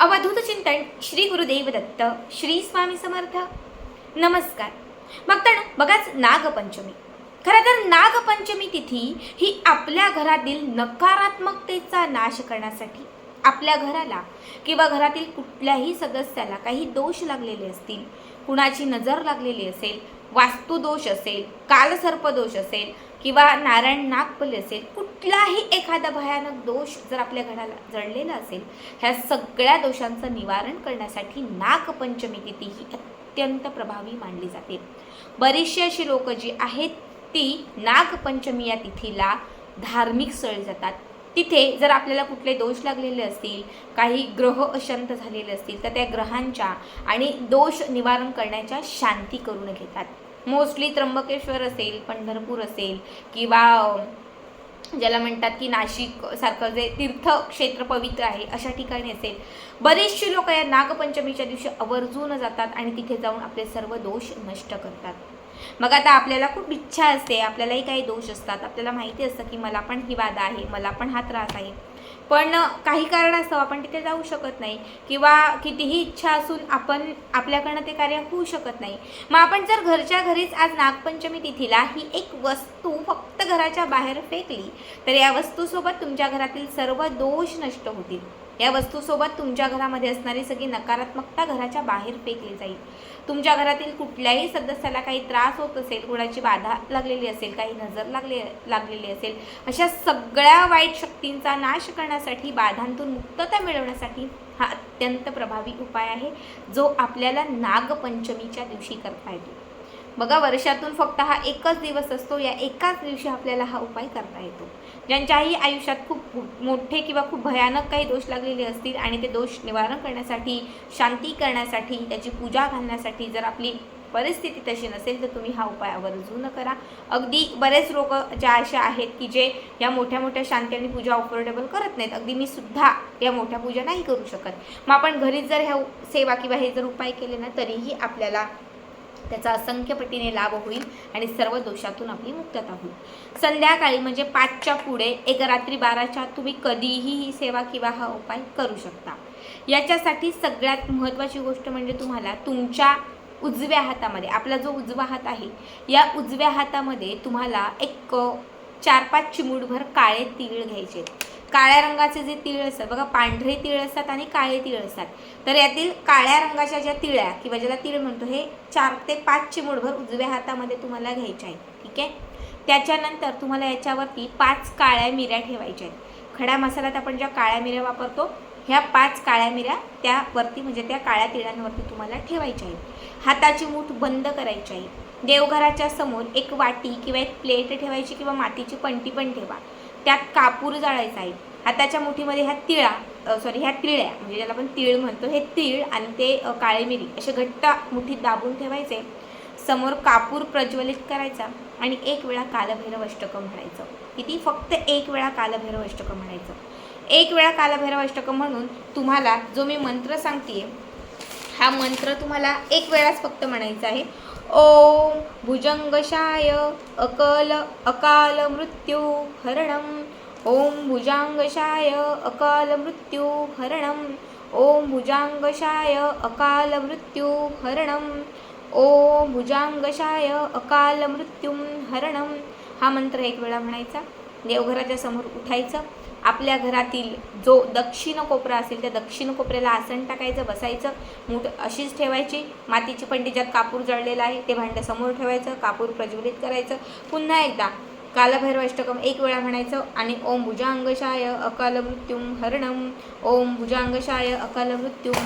अवधूत चिंतन श्री गुरुदेव दत्त श्री स्वामी समर्थ. नमस्कार. भक्तांनो बघाच नागपंचमी. खरं तर नागपंचमी तिथी ही आपल्या घरातील नकारात्मकतेचा नाश करण्यासाठी आपल्या घराला किंवा घरातील कुठल्याही सदस्याला काही दोष लागलेले असतील कुणाची नजर लागलेली असेल वास्तुदोष असेल कालसर्पदोष असेल किंवा नारायण नागपल्ली असेल कुठलाही एखादा भयानक दोष जर आपल्या घराला जडलेला असेल ह्या सगळ्या दोषांचं निवारण करण्यासाठी नागपंचमी तिथी ही अत्यंत प्रभावी मानली जाते. बरीचशी अशी लोक जी आहेत ती नागपंचमी या तिथीला धार्मिक स्थळी जातात. तिथे जर आपल्याला कुठले दोष लागलेले असतील काही ग्रह अशांत झालेले असतील तर त्या ग्रहांच्या आणि दोष निवारण करण्याच्या शांती करून घेतात. मोस्टली त्र्यंबकेश्वर असेल पंढरपूर असेल किंवा ज्याला म्हणतात की नाशिक सारखं जे तीर्थक्षेत्र पवित्र आहे अशा ठिकाणी असेल. बरेचशी लोक या नागपंचमीच्या दिवशी आवर्जून जातात आणि तिथे जाऊन आपले सर्व दोष नष्ट करतात. मग आता आपल्याला खूप इच्छा असते आपल्यालाही काही दोष असतात. आपल्याला माहिती असतं की मला पण ही बाधा आहे मला पण हा त्रास आहे. पण काही कारणास्तव आपण तिथे जाऊ शकत नाही. किंवा कितीही इच्छा असून आपण आपल्याकडनं ते कार्य होऊ शकत नाही. मग आपण जर घरच्या घरीच आज नागपंचमी तिथीला ही एक वस्तू फक्त घराच्या बाहेर फेकली तर या वस्तूसोबत तुमच्या घरातील सर्व दोष नष्ट होतील. या वस्तूसोबत तुमच्या घरामध्ये असणारी सगळी नकारात्मकता घराच्या बाहेर फेकली जाईल. तुमच्या घरातील कुठल्याही सदस्याला काही त्रास होत असेल कुणाची बाधा लागलेली असेल काही नजर लागले लागलेली असेल अशा सगळ्या वाईट शक्तींचा नाश करण्यासाठी बाधांतून मुक्तता मिळवण्यासाठी हा अत्यंत प्रभावी उपाय आहे जो आपल्याला नागपंचमीच्या दिवशी करता येतो. बघा वर्षातून फक्त हा एकच दिवस असतो या एकाच दिवशी आपल्याला हा उपाय करता येतो. ज्यांच्याही आयुष्यात खूप मोठे किंवा खूप भयानक काही दोष लागलेले असतील आणि ते दोष निवारण करण्यासाठी शांती करण्यासाठी त्याची पूजा घालण्यासाठी जर आपली परिस्थिती तशी नसेल तर तुम्ही हा उपाय आवर्जून करा अगदी बरेच लोक ज्या अशा आहेत की जे या मोठ्या मोठ्या शांती आणि पूजा अफोर्डेबल करत नाहीत. अगदी मी सुद्धा या मोठ्या पूजा नाही करू शकत. मग आपण घरीच जर ह्या सेवा किंवा हे जर उपाय केले ना तरीही आपल्याला त्याचा असंख्य पटीने लाभ होईल आणि सर्व दोषातून आपली मुक्तता होईल. संध्याकाळी म्हणजे पाचच्या पुढे एक रात्री बाराच्या तुम्ही कधीही ही सेवा किंवा हा उपाय करू शकता. याच्यासाठी सगळ्यात महत्त्वाची गोष्ट म्हणजे तुम्हाला तुमच्या उजव्या हातामध्ये आपला जो उजवा हात आहे या उजव्या हातामध्ये तुम्हाला एक चार पाच चिमूटभर काळे तीळ घ्यायचे काळ्या रंगाचे जे तीळ असतात बघा पांढरे तीळ असतात आणि काळे तीळ असतात. तर यातील काळ्या रंगाच्या ज्या तिळ्या किंवा ज्याला तीळ म्हणतो हे चार ते पाच चिमूटभर उजव्या हातामध्ये तुम्हाला घ्यायचे आहे ठीक आहे? त्याच्यानंतर तुम्हाला याच्यावरती पाच काळ्या मिऱ्या ठेवायच्या आहेत. खडा मसाल्यात आपण ज्या काळ्या मिऱ्या वापरतो ह्या पाच काळ्या मिऱ्या त्यावरती म्हणजे त्या काळ्या तिळांवरती तुम्हाला ठेवायच्या आहेत. हाताची मूठ बंद करायची आहे. देवघराच्या समोर एक वाटी किंवा एक प्लेट ठेवायची किंवा मातीची पंटी पण ठेवा. त्यात कापूर जाळायचा आहे. हाताच्या मुठीमध्ये ह्या तिळा सॉरी ह्या तिळ्या म्हणजे ज्याला आपण तीळ म्हणतो हे तीळ आणि ते अ, काळे मिरी असे घट्ट मुठीत दाबून ठेवायचे. समोर कापूर प्रज्वलित करायचा आणि एक वेळा कालभैरव अष्टकं म्हणायचं. किती? फक्त एक वेळा कालभैरव अष्टकं म्हणायचं. एक वेळा कालभैरव अष्टकं म्हणून तुम्हाला जो मी मंत्र सांगते हा मंत्र तुम्हाला एक वेळाच फक्त म्हणायचा आहे. ओम भुजंगशाय अकल अकाल मृत्यू हरणम ओम भुजांगशाय अकाल मृत्यू हरणम ओम भुजांगशाय अकाल मृत्यू हरणम ओम भुजांगशाय अकाल मृत्युम हरणम हा मंत्र एक वेळा म्हणायचा. देवघराच्या समोर उठायचं. आपल्या घरातील जो दक्षिण कोपरा असेल त्या दक्षिण कोपऱ्याला आसन टाकायचं बसायचं मूठ अशीच ठेवायची. मातीची पंडी ज्यात कापूर जळलेला आहे ते भांडं समोर ठेवायचं कापूर प्रज्वलित करायचं. पुन्हा एकदा कालभैरव अष्टकम एक वेळा म्हणायचं आणि ओम भुजांगशाय अकाल मृत्युम हरणम ओम भुजांगशाय अकाल मृत्युम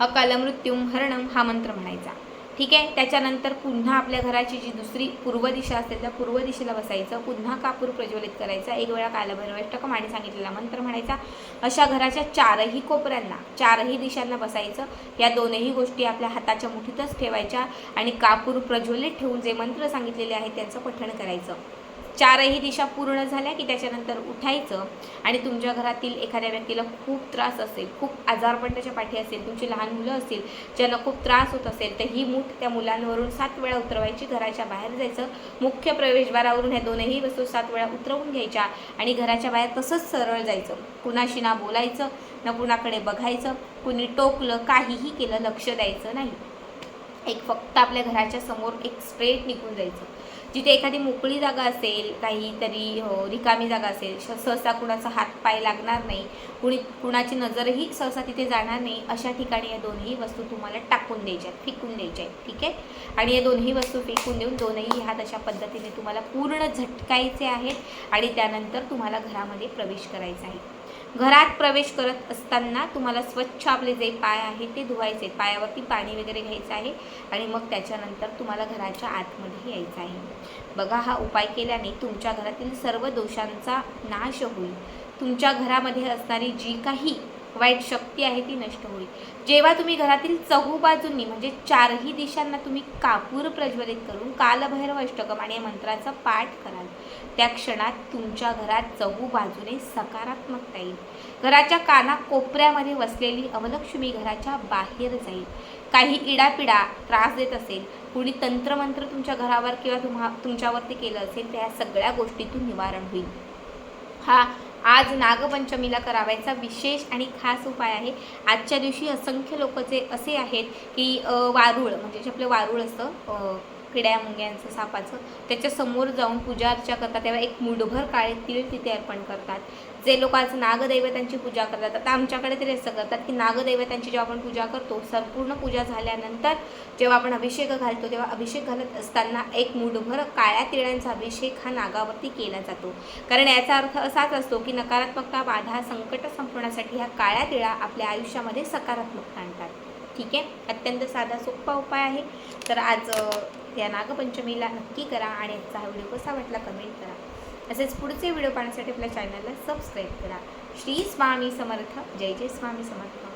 अकाल हरणम हा मंत्र म्हणायचा. ठीक आहे? त्याच्यानंतर पुन्हा आपल्या घराची जी दुसरी पूर्व दिशा असते त्या पूर्व दिशेला बसायचं. पुन्हा कापूर प्रज्वलित करायचा. एक वेळा कालभैरवाष्टकम आणि सांगितलेला मंत्र म्हणायचा अशा घराच्या चारही कोपऱ्यांना चारही दिशांना बसायचं. या दोनही गोष्टी आपल्या हाताच्या मुठीतच ठेवायच्या आणि कापूर प्रज्वलित ठेवून जे मंत्र सांगितलेले आहेत त्यांचं पठण करायचं. चारही दिशा पूर्ण झाल्या की त्याच्यानंतर उठायचं. आणि तुमच्या घरातील एखाद्या व्यक्तीला खूप त्रास असेल खूप आजारपण त्याच्या पाठी असेल तुमची लहान मुलं असतील ज्यांना खूप त्रास होत असेल तर ही मूठ त्या मुलांवरून सात वेळा उतरवायची घराच्या बाहेर जायचं. मुख्य प्रवेशद्वारावरून ह्या दोनही वस्तू सात वेळा उतरवून घ्यायच्या आणि घराच्या बाहेर तसंच सरळ जायचं. कुणाशी ना बोलायचं ना कुणाकडे बघायचं कुणी टोकलं काहीही केलं लक्ष द्यायचं नाही. एक फक्त आपल्या घराच्या समोर एक स्ट्रेट निघून जायचं. जिथे एखादी मोकळी जागा असेल काहीतरी हो, रिकामी जागा असेल श- सहसा कुणाचा हात पाय लागणार नाही कुणी कुणाची नजरही सहसा तिथे जाणार नाही अशा ठिकाणी या दोन्ही वस्तू तुम्हाला टाकून द्यायच्या आहेत, फेकून द्यायच्या आहेत ठीक आहे? आणि या दोन्ही वस्तू फेकून देऊन दोनही हात अशा पद्धतीने तुम्हाला पूर्ण झटकायचे आहेत आणि त्यानंतर तुम्हाला घरामध्ये प्रवेश करायचा आहे. घरात प्रवेश करत असताना तुम्हाला स्वच्छ आपले जे पाय आहे ते धुवायचे पायावरती पाणी वगैरे घ्यायचं आहे आणि मग त्याच्यानंतर तुम्हाला घराच्या आतमध्ये यायचं आहे. बघा हा उपाय केल्याने तुमच्या घरातील सर्व दोषांचा नाश होईल. तुमच्या घरामध्ये असणारी जी काही वाईट शक्ती आहे ती नष्ट होईल. जेव्हा तुम्ही घरातील चहू बाजूंनी म्हणजे चारही दिशांना तुम्ही कापूर प्रज्वलित करून कालभैरव अष्टकम आणि या मंत्राचा पाठ कराल त्या क्षणात तुमच्या घरात चहू बाजूने सकारात्मकता येईल. घराच्या काना कोपऱ्यामध्ये वसलेली अवलक्ष्मी घराच्या बाहेर जाईल. काही इडापिडा त्रास देत असेल कुणी तंत्रमंत्र तुमच्या घरावर किंवा तुम्हा तुमच्यावरती केलं असेल त्या सगळ्या गोष्टीतून निवारण होईल. हा आज नागपंचमीला करावायचा विशेष आणि खास उपाय आहे. आजच्या दिवशी असंख्य लोक जे असे आहेत की वारूळ म्हणजे जे आपलं वारूळ असतं किड्या मुंग्यांचं सापाचं त्याच्यासमोर जाऊन पूजा अर्चा करतात. तेव्हा एक मुठभर काळे तीळ तिथे अर्पण करतात. जे लोक आज नागदैवतांची पूजा करतात. आता आमच्याकडे तरी असं करतात की नागदैवतांची जेव्हा आपण पूजा करतो संपूर्ण पूजा झाल्यानंतर जेव्हा आपण अभिषेक घालतो तेव्हा अभिषेक घालत असताना एक मुठभर काळ्या तिळांचा अभिषेक हा नागावरती केला जातो. कारण याचा अर्थ असाच असतो की नकारात्मकता बाधा संकट संपवण्यासाठी ह्या काळ्या तिळा आपल्या आयुष्यामध्ये सकारात्मकता आणतात. ठीक आहे? अत्यंत साधा सोपा उपाय आहे. तर आज या नागपंचमीला नक्की करा आणि आजचा हा व्हिडिओ कसा वाटला कमेंट करा. तसेच पुढचे व्हिडिओ पाहण्यासाठी आपल्या चॅनलला सबस्क्राईब करा. श्री स्वामी समर्थ. जय जय स्वामी समर्थ.